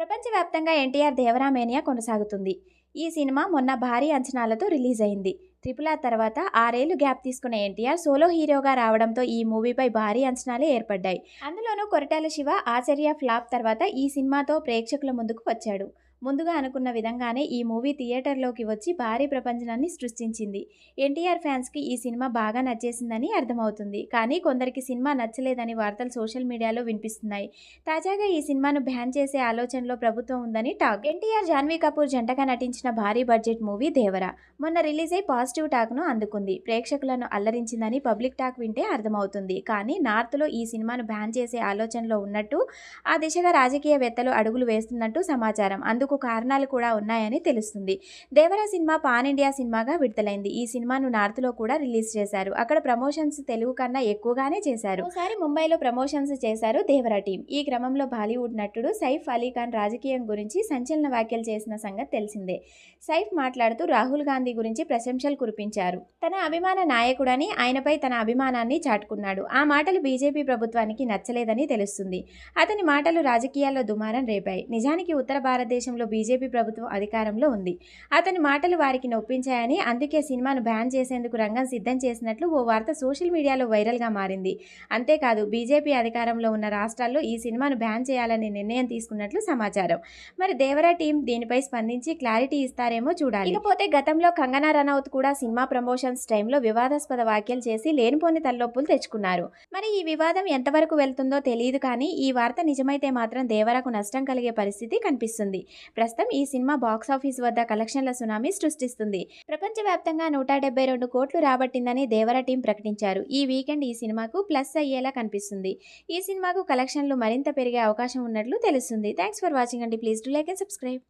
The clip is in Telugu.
ప్రపంచవ్యాప్తంగా ఎన్టీఆర్ దేవరామేనియా కొనసాగుతుంది. ఈ సినిమా మొన్న భారీ అంచనాలతో రిలీజ్ అయింది. ట్రిపుల్ తర్వాత ఆరేళ్ళు గ్యాప్ తీసుకున్న ఎన్టీఆర్ సోలో హీరోగా రావడంతో ఈ మూవీపై భారీ అంచనాలే ఏర్పడ్డాయి. అందులోనూ కొరటాల శివ ఆచార్య ఫ్లాప్ తర్వాత ఈ సినిమాతో ప్రేక్షకుల ముందుకు వచ్చాడు. ముందుగా అనుకున్న విధంగానే ఈ మూవీ థియేటర్లోకి వచ్చి భారీ ప్రపంచాన్ని సృష్టించింది. ఎన్టీఆర్ ఫ్యాన్స్కి ఈ సినిమా బాగా నచ్చేసిందని అర్థమవుతుంది. కానీ కొందరికి సినిమా నచ్చలేదని వార్తలు సోషల్ మీడియాలో వినిపిస్తున్నాయి. తాజాగా ఈ సినిమాను బ్యాన్ చేసే ఆలోచనలో ప్రభుత్వం ఉందని టాక్. ఎన్టీఆర్ జాన్వీ కపూర్ జంటగా నటించిన భారీ బడ్జెట్ మూవీ దేవర. మొన్న రిలీజ్ అయి పాజిటివ్ టాక్ను అందుకుంది. ప్రేక్షకులను అల్లరించిందని పబ్లిక్ టాక్ వింటే అర్థమవుతుంది. కానీ నార్త్లో ఈ సినిమాను బ్యాన్ చేసే ఆలోచనలో ఉన్నట్టు ఆ దిశగా రాజకీయవేత్తలు అడుగులు వేస్తున్నట్టు సమాచారం. అందుకు కారణాలు కూడా ఉన్నాయని తెలుస్తుంది. దేవర సినిమా పాన్ ఇండియా సినిమాగా విడుదలైంది. ఈ సినిమాను నార్త్లో కూడా రిలీజ్ చేశారు. అక్కడ ప్రమోషన్స్ తెలుగు కన్నా ఎక్కువగానే చేశారు. ఒకసారి ముంబైలో ప్రమోషన్స్ చేశారు దేవర టీం. ఈ క్రమంలో బాలీవుడ్ నటుడు సైఫ్ అలీ ఖాన్ రాజకీయం గురించి సంచలన వ్యాఖ్యలు చేసిన సంగతి తెలిసిందే. సైఫ్ మాట్లాడుతూ రాహుల్ గాంధీ గురించి ప్రశంసలు కురిపించారు. తన అభిమాన నాయకుడని ఆయనపై తన అభిమానాన్ని చాటుకున్నాడు. ఆ మాటలు బీజేపీ ప్రభుత్వానికి నచ్చలేదని తెలుస్తుంది. అతని మాటలు రాజకీయాల్లో దుమారం రేపాయి. నిజానికి ఉత్తర భారతదేశంలో బీజేపీ ప్రభుత్వం అధికారంలో ఉంది. అతని మాటలు వారికి నొప్పించాయని అందుకే సినిమాను బ్యాన్ చేసేందుకు రంగం సిద్ధం చేసినట్లు ఓ వార్త సోషల్ మీడియాలో వైరల్గా మారింది. అంతేకాదు బీజేపీ అధికారంలో ఉన్న రాష్ట్రాల్లో ఈ సినిమాను బ్యాన్ చేయాలని నిర్ణయం తీసుకున్నట్లు సమాచారం. మరి దేవరా టీం దీనిపై స్పందించి క్లారిటీ ఇస్తారేమో చూడాలి. ఇకపోతే గతంలో కంగనా రనౌత్ కూడా సినిమా ప్రమోషన్స్ టైంలో వివాదాస్పద వ్యాఖ్యలు చేసి లేనిపోని తలనొప్పులు తెచ్చుకున్నారు. మరి ఈ వివాదం ఎంతవరకు వెళ్తుందో తెలియదు కానీ ఈ వార్త నిజమైతే మాత్రం దేవరకు నష్టం కలిగే పరిస్థితి కనిపిస్తుంది. ప్రస్తుతం ఈ సినిమా బాక్సాఫీస్ వద్ద కలెక్షన్ల సునామీ సృష్టిస్తుంది. ప్రపంచవ్యాప్తంగా నూట డెబ్బై రెండు కోట్లు రాబట్టిందని దేవర టీం ప్రకటించారు. ఈ వీకెండ్ ఈ సినిమాకు ప్లస్ అయ్యేలా కనిపిస్తుంది. ఈ సినిమాకు కలెక్షన్లు మరింత పెరిగే అవకాశం ఉన్నట్లు తెలుస్తుంది. థ్యాంక్స్ ఫర్ వాచింగ్ అండి. Please do like and subscribe.